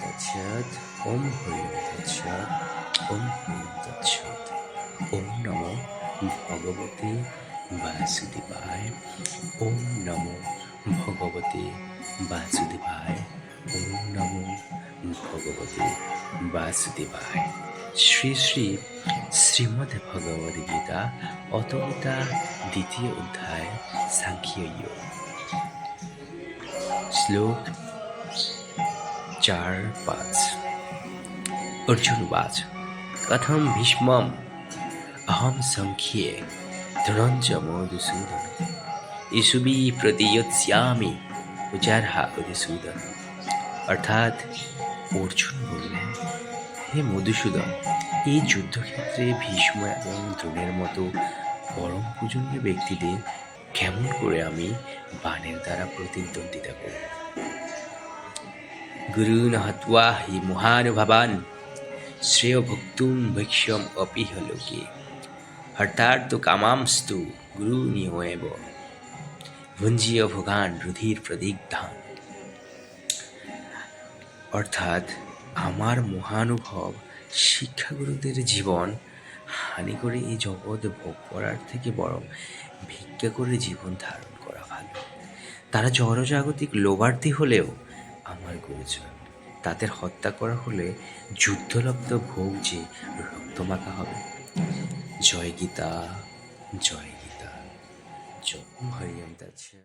তৎসৎ ওম হরিম তৎসৎ ওম হরিম তৎসৎ ওম নমো ভগবতে বাসুদেবায়। ওম নমো ভগবতে বাসুদেবায়। ওম নমো ভগবতে বাসুদেবায়। শ্রী শ্রী শ্রীমদ্ ভগবদ গীতা অত দ্বিতীয় অধ্যায়, সাংখ্য যোগ। শ্লোক চার পাঁচ। অর্জুন অর্জুনবাজ কথম ভীষ্মম। অহম সংখ্যে ধনঞ্জম মধুসূদন ইসুবি প্রতিয়ৎস্যামি উজারহা মধুসূদন অর্থাৎ অর্জুন বললেন, হে মধুসূদন, এই যুদ্ধক্ষেত্রে ভীষ্ম এবং দ্রোণের মতো পরম পূজনীয় ব্যক্তিদের কেমন করে আমি বাণের দ্বারা প্রতিদ্বন্দ্বিতা করব? গুরুন হত্वा হি মহানুভবান শ্রেয় ভক্তুম ভৈক্ষ্যম অপিহ লোকে হর্তার্থ কামামস্তু গুরু নিয়মেব ভুঞ্জীয় ভোগান রুধির প্রদিগ্ধান অর্থাৎ আমার মহানুভব শিক্ষাগুরুদের জীবন হানি করে এই জগৎ ভোগ করার থেকে বরং ভিক্ষা করে জীবন ধারণ করা ভালো তারা জড়জাগতিক লোভার্থী হলেও আমার করেছিলেন। তাদের হত্যা করা হলে যুদ্ধলব্ধ ভোগ যে রক্তমাখা হবে। জয় গীতা জয় গীতা। জয় হরিয়ম তাচ্ছা